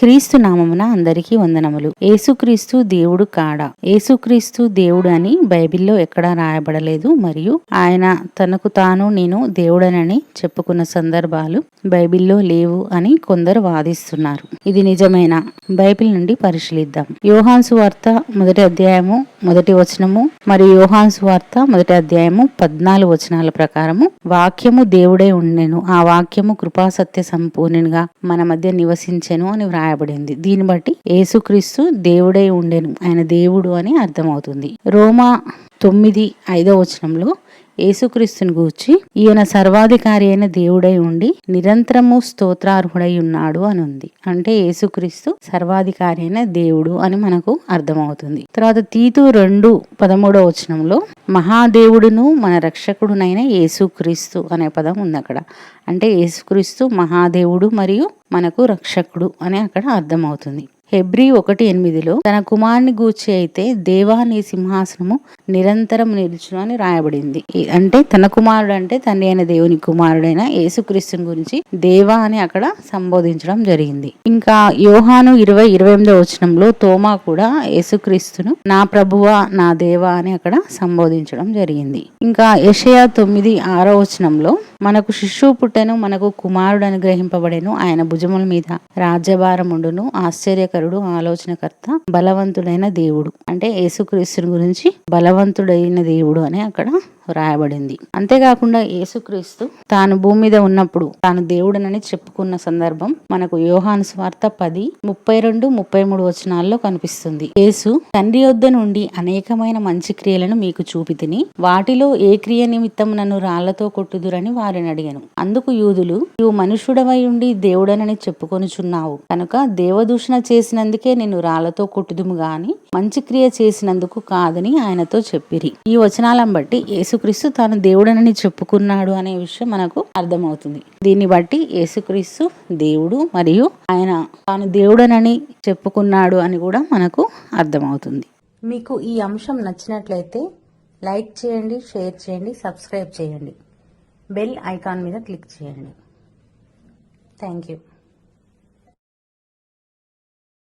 క్రీస్తు నామమున అందరికీ వందనములు. ఏసుక్రీస్తు దేవుడు కాడా? ఏసుక్రీస్తు దేవుడు అని బైబిల్లో ఎక్కడా రాయబడలేదు. మరియు ఆయన తనకు తాను నేను దేవుడనని చెప్పుకున్న సందర్భాలు బైబిల్లో లేవు అని కొందరు వాదిస్తున్నారు. ఇది నిజమైన? బైబిల్ నుండి పరిశీలిద్దాం. యోహాన్సు వార్త మొదటి అధ్యాయము మొదటి వచనము మరియు యోహాన్సు వార్త మొదటి అధ్యాయము పద్నాలుగు వచనాల ప్రకారము వాక్యము దేవుడే ఉండెను. ఆ వాక్యము కృపాసత్య సంపూర్ణునిగా మన మధ్య నివసించెను అని రాయబడింది. దీన్ని బట్టి యేసుక్రీస్తు దేవుడై ఉండెను. ఆయన దేవుడు అని అర్థమవుతుంది. రోమా తొమ్మిది ఐదో వచనంలో యేసుక్రీస్తుని గూర్చి ఈయన సర్వాధికారి అయిన దేవుడై ఉండి నిరంతరము స్తోత్రార్హుడై ఉన్నాడు అని ఉంది అంటే యేసుక్రీస్తు సర్వాధికారి అయిన దేవుడు అని మనకు అర్థమవుతుంది. తర్వాత తీతు రెండు పదమూడవ వచనంలో మహాదేవుడును మన రక్షకుడునైన యేసుక్రీస్తు అనే పదం ఉంది అక్కడ అంటే యేసుక్రీస్తు మహాదేవుడు మరియు మనకు రక్షకుడు అని అక్కడ అర్థమవుతుంది. హెబ్రి ఒకటి ఎనిమిదిలో తన కుమారుని గూర్చి అయితే దేవా నీ సింహాసనము నిరంతరం నిలుచును అని రాయబడింది. అంటే తన కుమారుడు అంటే తండ్రి అయిన దేవుని కుమారుడైన యేసుక్రీస్తుని గురించి దేవా అని అక్కడ సంబోధించడం జరిగింది. ఇంకా యోహాను ఇరవై ఇరవై ఎనిమిదో వచనంలో తోమా కూడా యేసుక్రీస్తును నా ప్రభువా నా దేవా అని అక్కడ సంబోధించడం జరిగింది. ఇంకా యషయా తొమ్మిది ఆరో వచనంలో మనకు శిశువు పుట్టెను మనకు కుమారుడు అనుగ్రహింపబడెను ఆయన భుజముల మీద రాజ్యభారం ఉండును ఆశ్చర్యకర ఆశ్చర్యకరుడు ఆలోచనకర్త బలవంతుడైన దేవుడు. అంటే యేసుక్రీస్తుని గురించి బలవంతుడైన దేవుడు అని అక్కడ రాయబడింది. అంతేకాకుండా యేసుక్రీస్తు తాను భూమి మీద ఉన్నప్పుడు తాను దేవుడనని చెప్పుకున్న సందర్భం మనకు యోహాను స్వార్థ పది ముప్పై రెండు ముప్పై మూడు వచనాల్లో కనిపిస్తుంది. యేసు తండ్రి వద్ద నుండి అనేకమైన మంచి క్రియలను మీకు చూపితిని వాటిలో ఏ క్రియ నిమిత్తం నన్ను రాళ్ళతో కొట్టుదురని వారిని అడిగాను. అందుకు యూదులు నీవు మనుషుడవై ఉండి దేవుడనని చెప్పుకొనుచున్నావు. కనుక దేవదూషణ చేసి చేసినందుకే నిన్ను రాళ్ళతో కొట్టుదుము గాని మంచి క్రియ చేసినందుకు కాదని ఆయనతో చెప్పిరి. ఈ వచనాలను బట్టి యేసుక్రీస్తు తాను దేవుడనని చెప్పుకున్నాడు అనే విషయం మనకు అర్థమవుతుంది. దీన్ని బట్టి యేసుక్రీస్తు దేవుడు మరియు ఆయన తాను దేవుడనని చెప్పుకున్నాడు అని కూడా మనకు అర్థమవుతుంది. మీకు ఈ అంశం నచ్చినట్లయితే లైక్ చేయండి షేర్ చేయండి సబ్స్క్రైబ్ చేయండి. బెల్ ఐకాన్ మీద క్లిక్ చేయండి. Thank you.